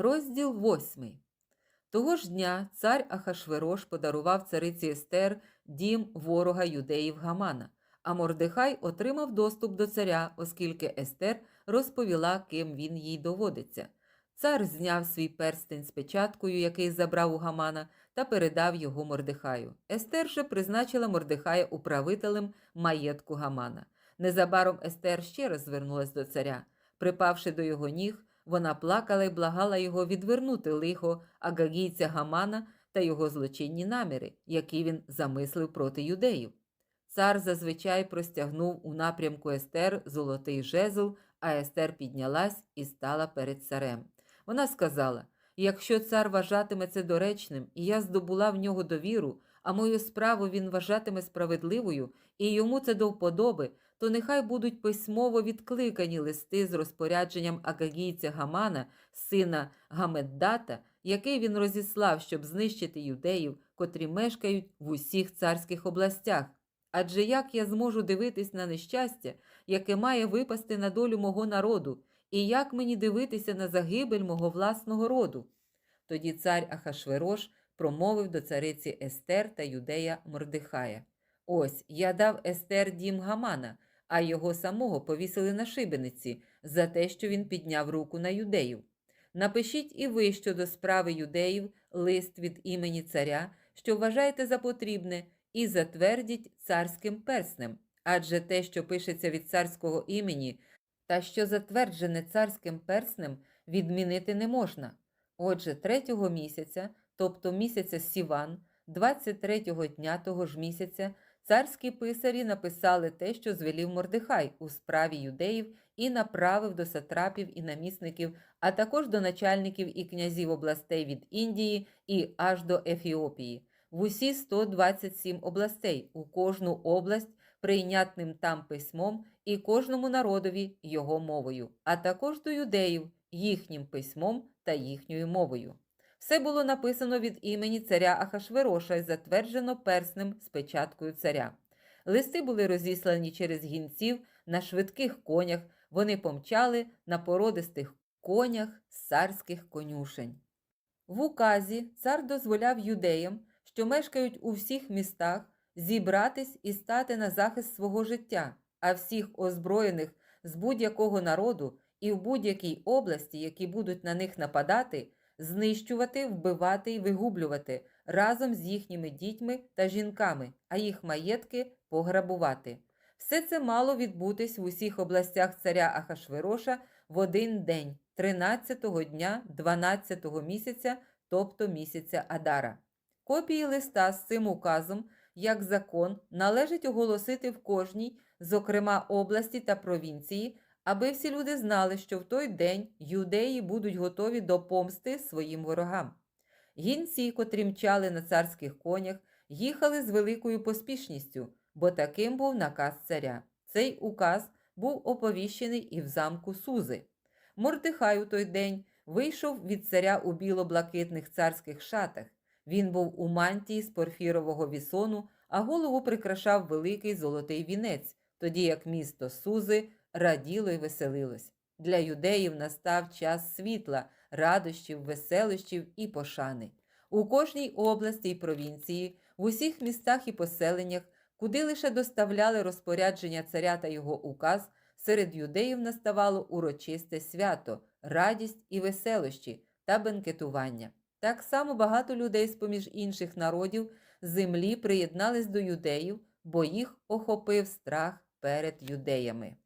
Розділ восьмий. Того ж дня цар Ахашверош подарував цариці Естер дім ворога юдеїв Гамана, а Мордехай отримав доступ до царя, оскільки Естер розповіла, ким він їй доводиться. Цар зняв свій перстень з печаткою, який забрав у Гамана, та передав його Мордехаю. Естер же призначила Мордехая управителем маєтку Гамана. Незабаром Естер ще раз звернулась до царя. Припавши до його ніг, вона плакала і благала його відвернути лихо агагійця Гамана та його злочинні наміри, які він замислив проти юдеїв. Цар зазвичай простягнув у напрямку Естер золотий жезл, а Естер піднялась і стала перед царем. Вона сказала: якщо цар вважатиме це доречним, і я здобула в нього довіру, а мою справу він вважатиме справедливою, і йому це до вподоби, то нехай будуть письмово відкликані листи з розпорядженням агагійця Гамана, сина Гамеддата, який він розіслав, щоб знищити юдеїв, котрі мешкають в усіх царських областях. Адже як я зможу дивитись на нещастя, яке має випасти на долю мого народу, і як мені дивитися на загибель мого власного роду? Тоді цар Ахашверош промовив до цариці Естер та юдея Мордехая. Ось я дав Естер дім Гамана, а його самого повісили на шибениці за те, що він підняв руку на юдеїв. Напишіть і ви щодо справи юдеїв лист від імені царя, що вважаєте за потрібне, і затвердіть царським перснем, адже те, що пишеться від царського імені, та що затверджене царським перснем, відмінити не можна. Отже, третього місяця, тобто місяця Сіван, 23-го дня того ж місяця, царські писарі написали те, що звелів Мордехай у справі юдеїв і направив до сатрапів і намісників, а також до начальників і князів областей від Індії і аж до Ефіопії, в усі 127 областей, у кожну область прийнятним там письмом і кожному народові його мовою, а також до юдеїв їхнім письмом та їхньою мовою. Все було написано від імені царя Ахашвероша і затверджено перснем з печаткою царя. Листи були розіслані через гінців на швидких конях, вони помчали на породистих конях царських конюшень. В указі цар дозволяв юдеям, що мешкають у всіх містах, зібратись і стати на захист свого життя, а всіх озброєних з будь-якого народу і в будь-якій області, які будуть на них нападати, знищувати, вбивати і вигублювати разом з їхніми дітьми та жінками, а їх маєтки пограбувати. Все це мало відбутись в усіх областях царя Ахашвероша в один день, 13-го дня 12-го місяця, тобто місяця Адара. Копії листа з цим указом, як закон, належить оголосити в кожній, зокрема області та провінції, аби всі люди знали, що в той день юдеї будуть готові до помсти своїм ворогам. Гінці, котрі мчали на царських конях, їхали з великою поспішністю, бо таким був наказ царя. Цей указ був оповіщений і в замку Сузи. Мордихай у той день вийшов від царя у біло-блакитних царських шатах. Він був у мантії з порфірового вісону, а голову прикрашав великий золотий вінець, тоді як місто Сузи раділо й веселилось. Для юдеїв настав час світла, радощів, веселощів і пошани. У кожній області й провінції, в усіх містах і поселеннях, куди лише доставляли розпорядження царя та його указ, серед юдеїв наставало урочисте свято, радість і веселощі та бенкетування. Так само багато людей з поміж інших народів землі приєднались до юдеїв, бо їх охопив страх перед юдеями.